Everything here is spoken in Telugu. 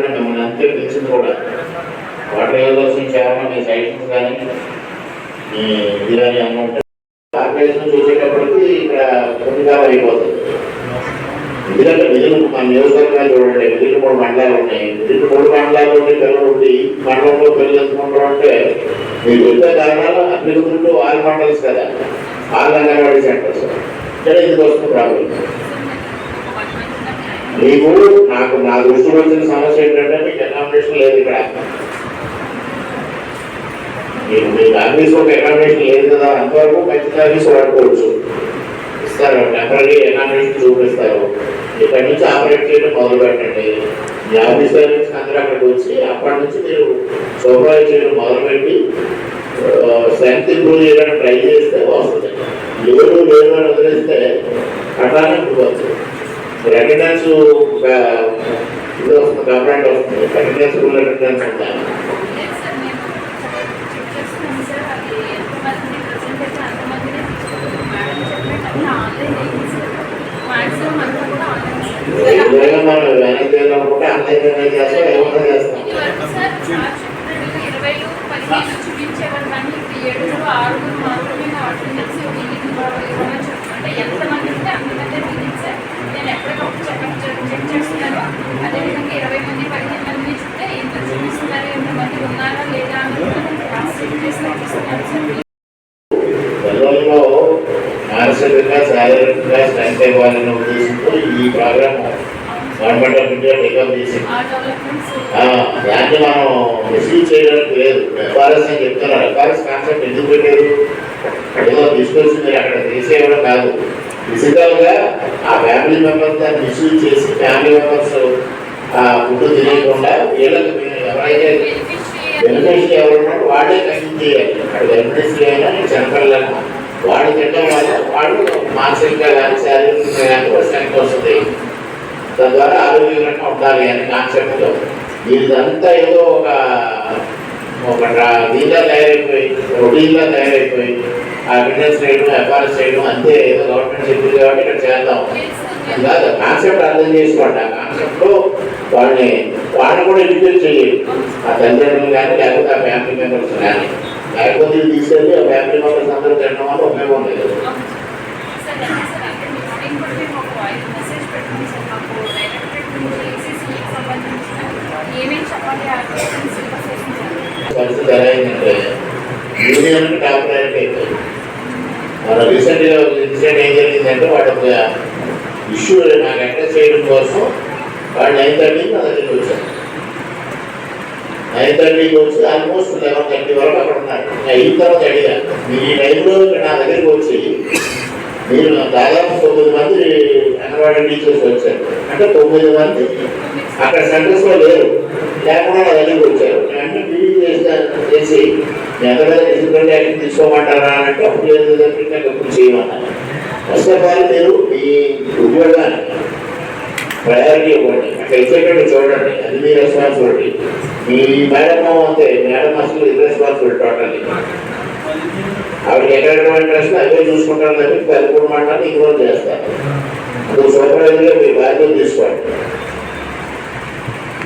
కావాలంటే మిమ్మల్ని అంతే పిలిచింది కూడా. వాటర్ రిజర్వేషన్ చైర్మన్ మీ సైట్స్ కానీ మీ ఇది కానీ కార్పొరేషన్ చూసేటప్పటికి ఇక్కడ కొద్దిగా అయిపోతుంది. ఎందుకంటే మిగిలిన మా నియోజకవర్గాలు చూడండి మిగిలిన మూడు మండలాలు ఉన్నాయి. మిగిలిన మూడు మండలాలు ఉండి పిల్లలు ఉండి మండలంలో పెళ్ళి చేసుకుంటాం అంటే మీరు వచ్చే కారణాలు అభివృద్ధులు ఆరు మండల్స్ కదా. ఆరు అంగన్వాడీ సెంటర్స్. ఇక్కడ ఇది వస్తుంది ప్రాబ్లం మీకు నాకు నా దృష్టికి వచ్చిన సమస్య ఏంటంటే మీకు అకామిడేషన్ లేదు ఇక్కడ. మీకు మీకు ఆఫీస్ ఒక అకామిడేషన్ లేదు కదా అంతవరకు మంచి సర్వీస్ వాడుకోవచ్చు. ఇస్తారు టెంపరీ అకామిడేషన్ చూపిస్తారు. ఇక్కడ నుంచి ఆపరేట్ చేయడం మొదలు పెట్టండి మీ ఆఫీసర్ నుంచి అందరూ అక్కడికి వచ్చి అప్పటి నుంచి మీరు సూపర్వైజ్ చేయడం మొదలుపెట్టి స్ట్రెంత్ ఇంప్రూవ్ చేయడానికి ట్రై చేస్తే వస్తుంది ఎవరు లేదు అని వదిలేస్తే అట్లానే ఉంటుంది అటెండెన్స్ ఇది వస్తుంది అటెండెన్స్ రూల్ అటెండెన్స్ ఉందా మనం చేయాలనుకుంటే ఆన్లైన్ చేస్తాం చేస్తాం పదిహేను కానీ ఇప్పుడు ఏడుగురు ఆరుగురు పిల్లల్లో మానసికంగా శారీరకంగా స్ట్రెంత్ ఇవ్వాలనే ఉద్దేశంతో ఈ programme government of India take up చేసింది. దాన్ని మనం రిసీవ్ చేయడానికి లేదు. ఎఫ్ఆర్ఎస్ అని చెప్తున్నారు. ఎఫ్ఆర్ఎస్ కాన్సెప్ట్ ఎందుకు పెట్టారు? ఏదో తీసుకొచ్చి మీరు అక్కడ తీసేయడం కాదు. ఫిజికల్ ఆ ఫ్యామిలీ మెంబర్స్ దాన్ని మిస్యూజ్ చేసి ఫ్యామిలీ మెంబర్స్ ఆ ఫుడ్ తినేయకుండా వీళ్ళకి ఎవరైతే బెనిఫిషియరీ ఎవరు ఉన్నారో వాడే కన్సూమ్ చేయాలి. అక్కడ బెనిఫిషియరీ అయినా సెంట్రల్ అయినా వాడు తినడం వల్ల వాడు మానసికంగా కానీ శారీరకంగా కానీ స్ట్రెంత్ వస్తుంది. తద్వారా ఆరోగ్యంగా ఉండాలి అనే కాన్సెప్ట్ ఇదంతా ఏదో ఒక ఒక దీనిలా తయారైపోయి రొటీన్లా తయారైపోయి ఆ బిజినెస్ చేయడం ఎఫ్ఆర్ఎస్ చేయడం అంతే ఏదో గవర్నమెంట్ చెప్పింది కాబట్టి ఇక్కడ చేద్దాం. అది కాదు కాన్సెప్ట్ అర్థం చేసుకోండి. ఆ కాన్సెప్ట్లో వాళ్ళని వాళ్ళని కూడా ఎడ్యుకేట్ చేయాలి ఆ తల్లిదండ్రులు కానీ లేకపోతే ఆ ఫ్యామిలీ మెంబర్స్ కానీ లేకపోతే ఇది తీసుకెళ్ళి ఆ ఫ్యామిలీ మెంబర్స్ అందరూ తినడం వల్ల ఉపయోగం లేదు. సార్ అదే సార్ అంటే మీటింగ్ కూడా మేము ఒక వాయిస్ మెసేజ్ పెట్టాం సార్ మాకు డైరెక్టరేట్ నుంచి ఏసీసీకి సంబంధించిన ఏమేమి చెప్పాలి ఆ క్వశ్చన్స్ సిలబస్ వేసింది సార్ పరిస్థితి ఎలా అయిందంటే యూనియన్ టాప్ ప్రయారిటీ అయిపోయింది మన రీసెంట్గా ఇన్సిడెంట్ ఏం జరిగిందంటే వాడు ఒక ఇష్యూ నాకు అడ్రస్ చేయడం కోసం వాళ్ళు నైన్ థర్టీకి నా దగ్గరికి వచ్చారు. నైన్ థర్టీకి వచ్చి ఆల్మోస్ట్ లెవెన్ థర్టీ వరకు అక్కడ ఉన్నారు. నేను అయిన తర్వాత అడిగా మీరు ఈ టైంలో ఇక్కడ నా దగ్గరికి వచ్చి మీరు దాదాపు తొమ్మిది మంది అంగన్వాడీ టీచర్స్ వచ్చారు. అంటే తొమ్మిది మంది అక్కడ సెంటర్స్లో లేరు. లేకుండా నా దగ్గరికి వచ్చారు. అంటే టీవీ చేస్తాను చేసి మీ అందరూ డిసిప్లిన్ యాక్షన్ తీసుకోమంటారా అని అంటే అప్పుడు లేదు డిసిప్లిన్ ఎప్పుడు చేయమన్నారు. ఫస్ట్ ఆఫ్ ఆల్ మీరు మీ ఉద్యోగాన్ని ప్రయారిటీ ఇవ్వండి అక్కడ ఇచ్చేటట్టు చూడండి. అది మీ రెస్పాన్సిబిలిటీ మీ మేడం అంతే మేడం అసలు రెస్పాన్సిబిలిటీ టోటల్లీ ఆవిడకి ఎక్కడ ఇంట్రెస్ట్ అవే చూసుకుంటారు తప్పి పదకొండు మాటలు ఇంకో చేస్తారు. నువ్వు సూపర్వైజర్గా మీ బాధ్యత తీసుకోండి.